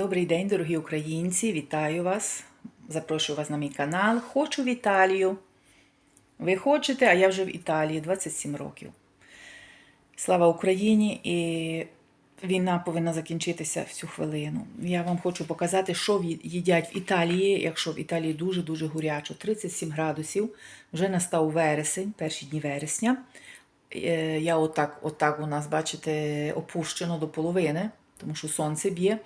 Добрий день, дорогі українці! Вітаю вас! Запрошую вас на мій канал. Хочу в Італію. Ви хочете, а я вже в Італії 27 років. Слава Україні! І війна повинна закінчитися в цю хвилину. Я вам хочу показати, що їдять в Італії, якщо в Італії дуже-дуже горячо. 37 градусів. Вже настав вересень, перші дні вересня. Е, Я отак, отак у нас, бачите, опущено до половини, тому що сонце б'є.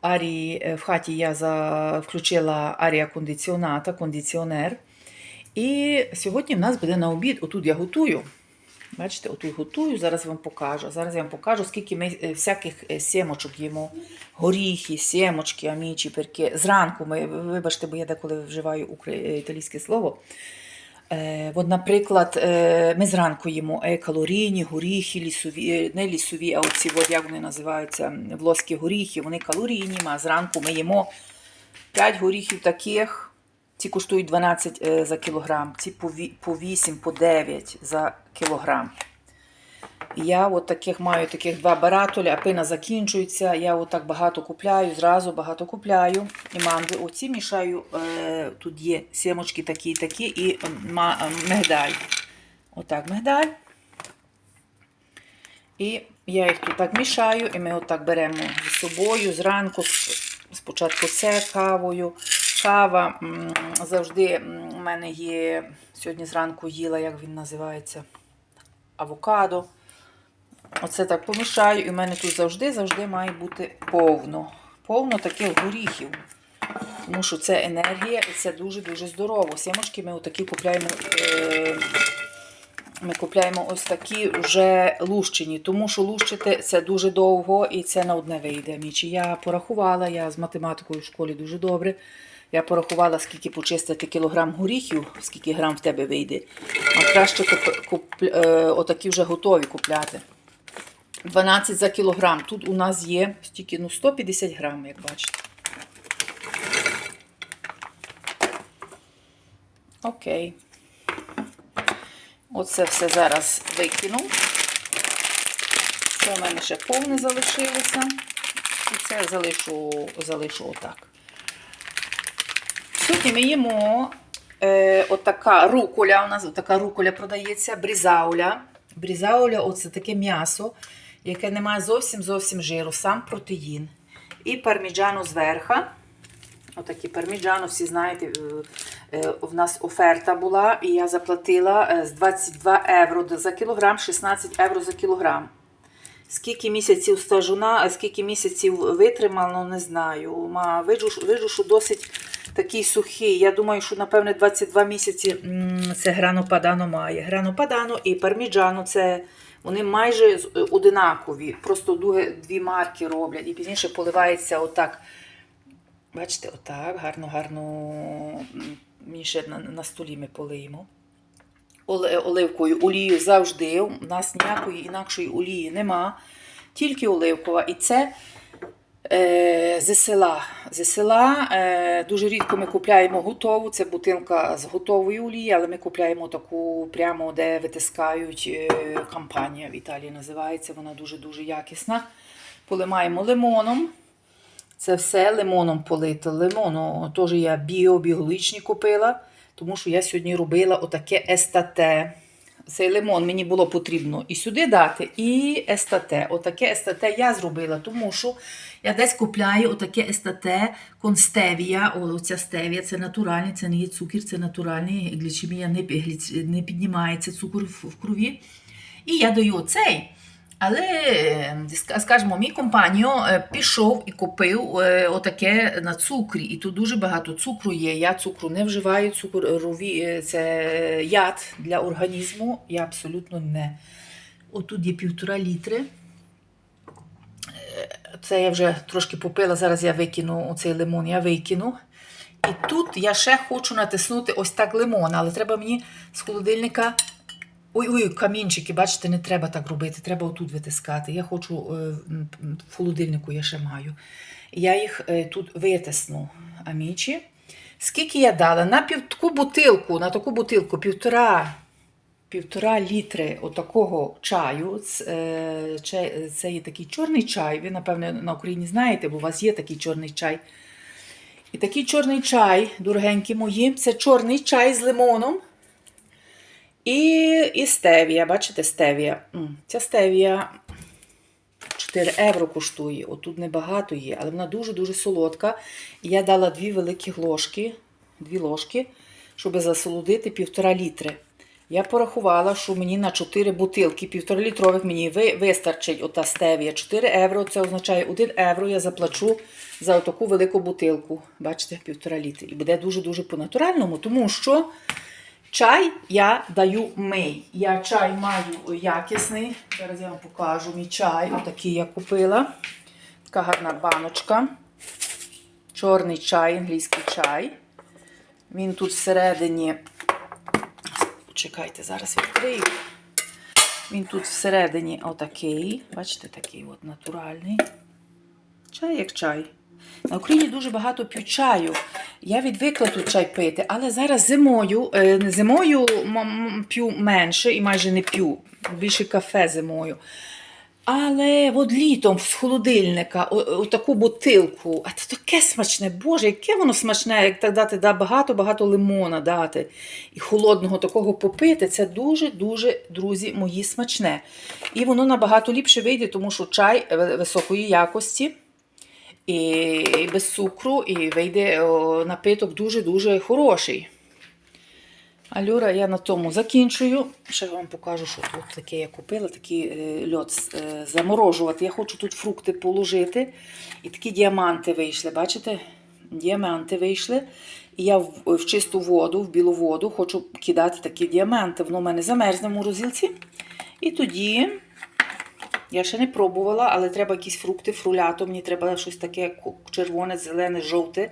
Арі, е, в хаті я за, включила арія кондиціоната, кондиціонер. І сьогодні в нас буде на обід. Отут я готую. Бачите, отут готую, зараз вам покажу. Зараз я вам покажу, скільки ми е, всяких е, сімочок їмо. Горіхи, сімочки, амічі, перки. Зранку ми, вибачте, бо я деколи вживаю італійське слово. Е, от, наприклад, е, ми зранку їмо е, калорійні горіхи, лісові, не лісові, а оці, от, як вони називаються, м, горіхи, вони калорійні, а зранку ми їмо 5 горіхів таких, ці коштують 12 е, за кілограм, ці по 8, по 9 за кілограм. Я от таких маю таких два баратолі, а пина закінчується. Я от так багато купляю, зразу багато купляю. І манди. Оці мішаю. Е, тут є сімочки такі, такі, і е, мигдаль. Отак мигдаль. І я їх тут так мішаю, і ми отак беремо з собою зранку. Спочатку це кавою. Кава завжди у мене є. Сьогодні зранку їла, як він називається, авокадо. Оце так помішаю, і в мене тут завжди завжди має бути повно. Повно таких горіхів. Тому що це енергія і це дуже-дуже здорово. Сімочки ми отакі купляємо. Е- ми купляємо ось такі вже лущені, тому що лущити це дуже довго і це на одне вийде. Мічі. Я порахувала, я з математикою в школі дуже добре. Я порахувала, скільки почистити кілограм горіхів, скільки грам в тебе вийде. А краще куп, куп, е, отакі вже готові купляти. 12 за кілограм. Тут у нас є стільки, ну, 150 грам, як бачите. Окей. Оце все зараз викину. Це в мене ще повне залишилося. І це залишу, залишу отак. Сьогодні ми їмо е, отака руколя. У нас така руколя продається, брізауля. Брізауля оце таке м'ясо, яке не має зовсім зовсім жиру, сам протеїн. І парміджану зверха. Отакі парміджану, всі знаєте, е, е, в нас оферта була, і я заплатила е, з 22 євро за кілограм, 16 євро за кілограм. Скільки місяців стажуна, скільки місяців витримано, не знаю. Ма, виджу, що- досить такий сухий. Я думаю, що, напевне, 22 місяці це грано падано має. Грано падано і парміджану це вони майже одинакові. Просто дві марки роблять. І пізніше поливається отак. Бачите, отак, гарно, гарно. ще на, столі ми полиємо. Оливкою олію завжди. У нас ніякої інакшої олії нема, тільки оливкова. І це е, зі села. Зі села е, дуже рідко ми купляємо готову. Це бутилка з готової олії, але ми купляємо таку прямо, де витискають е, кампанія в Італії називається. Вона дуже-дуже якісна. Полимаємо лимоном. Це все лимоном полито. Лимону теж я біобіологічні купила, тому що я сьогодні робила отаке естате. Цей лимон мені було потрібно і сюди дати, і естате. Отаке естате я зробила, тому що я десь купляю отаке естате констевія. О, ця стевія це натуральний, це не є цукір, це натуральний, глічемія не, піднімається цукор в, крові. І я даю оцей. Але, е, скажімо, мій компаньо е, пішов і купив е, отаке на цукрі. І тут дуже багато цукру є. Я цукру не вживаю, цукрові е, це яд для організму. Я абсолютно не. Отут є півтора літри. Це я вже трошки попила, зараз я викину оцей лимон, я викину. І тут я ще хочу натиснути ось так лимон, але треба мені з холодильника Ой-ой, камінчики, бачите, не треба так робити, треба отут витискати. Я хочу е, в холодильнику я ще маю. Я їх е, тут витисну, амічі. Скільки я дала? На пів, таку бутилку, на таку бутилку, півтора півтора літри отакого чаю. Ц- е, Це є такий чорний чай. Ви, напевне, на Україні знаєте, бо у вас є такий чорний чай. І такий чорний чай, дорогенькі мої, це чорний чай з лимоном. І, і стевія, бачите, стевія. Ця стевія 4 євро коштує. Отут небагато є, але вона дуже-дуже солодка. Я дала дві великі ложки, дві ложки, щоб засолодити півтора літри. Я порахувала, що мені на 4 бутилки півтора літрових мені вистачить ота стевія. 4 євро, це означає 1 євро я заплачу за таку велику бутилку. Бачите, півтора літри. І буде дуже-дуже по-натуральному, тому що Чай я даю мий. Я чай маю якісний. Зараз я вам покажу мій чай. Отакий я купила. Така гарна баночка. Чорний чай, англійський чай. Він тут всередині. Чекайте, зараз відкрию. Він тут всередині отакий. Бачите, такий от натуральний. Чай як чай. На Україні дуже багато п'ють чаю. Я відвикла тут чай пити, але зараз зимою, е, зимою п'ю менше і майже не п'ю. Більше кафе зимою. Але от літом з холодильника о- о- таку бутилку, а це таке смачне, Боже, яке воно смачне, як так дати да, багато-багато лимона дати і холодного такого попити, це дуже-дуже, друзі, мої смачне. І воно набагато ліпше вийде, тому що чай е, високої якості і без цукру, і вийде напиток дуже-дуже хороший. Алюра, я на тому закінчую. Ще вам покажу, що тут таке я купила, такий е, льод е, заморожувати. Я хочу тут фрукти положити. І такі діаманти вийшли, бачите? Діаманти вийшли. І я в, чисту воду, в білу воду хочу кидати такі діаманти. Воно в мене замерзне в морозилці. І тоді я ще не пробувала, але треба якісь фрукти, фрулято. Мені треба щось таке червоне, зелене, жовте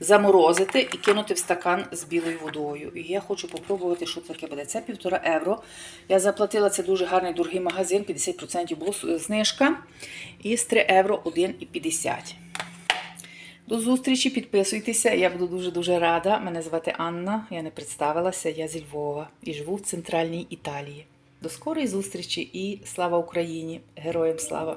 заморозити і кинути в стакан з білою водою. І я хочу попробувати, що таке буде. Це півтора євро. Я заплатила це дуже гарний дорогий магазин, 50% було с- знижка. І з 3 євро 1,50. До зустрічі, підписуйтеся, я буду дуже-дуже рада. Мене звати Анна, я не представилася, я зі Львова і живу в центральній Італії. До скорої зустрічі і слава Україні! Героям слава!